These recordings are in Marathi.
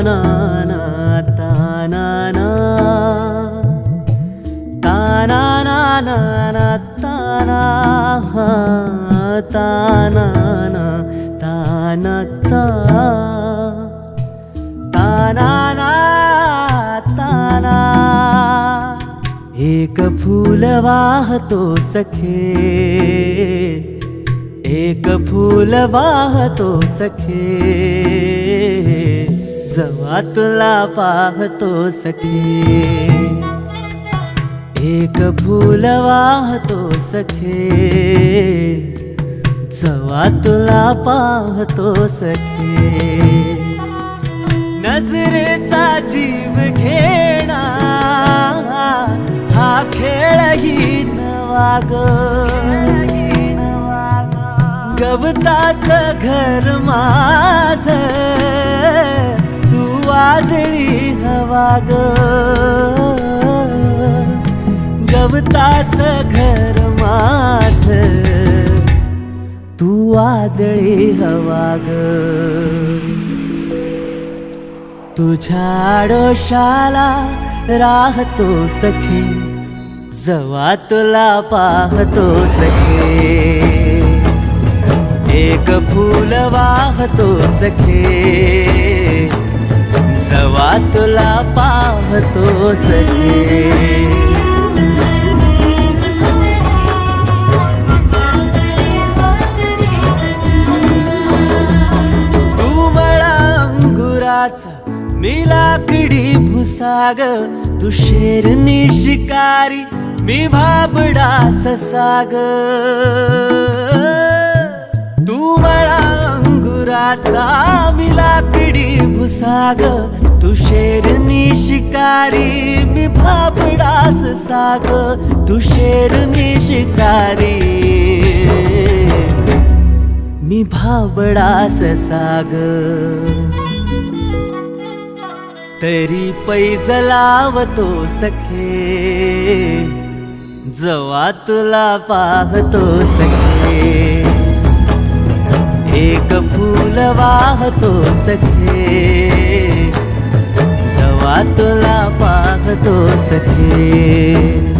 न एक फुल वा सखे। एक फूल वाहतो सखे। जवा तुला पाहतो सखे. एक फूल वाहतो सखे. जवा तुला पाहतो सखे. नजरेचा जीव घेणा हा खेळही नवा ग गवताच घर माझ. वादळी हवा ग. गवताच घर माझ. तू वादळी हवा ग. तुझ्या आडोशाला राहतो सखे जवा तुला पाहतो सखे. एक फूल वाहतो सखे. सवा तुला पाहतो सखे तू मला अंगुराचा मी लाकडी भुसाग तू शेरनी शिकारी मी भाबडा ससाग. तू मला अंगुराचा मी लाकडी भुसाग तू शेरनी शिकारी मी भाबडा साग तू शेरनी शिकारी मी भाबडास साग. तरी पैज लावतो सखे जवा तुला पाहतो सखे. एक फू वाहतो सखे. जवा तुला पाहतो सखे.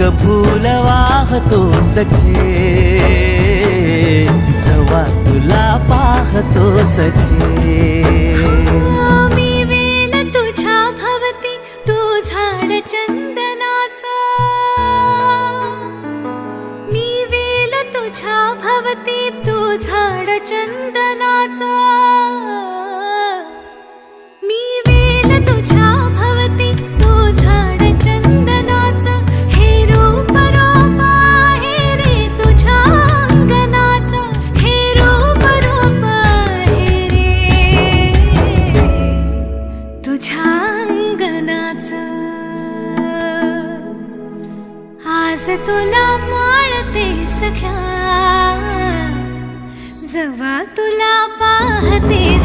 एक फूल वाहतो सखे. जवा तुला पाहतो सखे. मी वेल भवती तू झाड चंद अंगणाचं आज तुला माळते सख्या. जवा तुला पाहते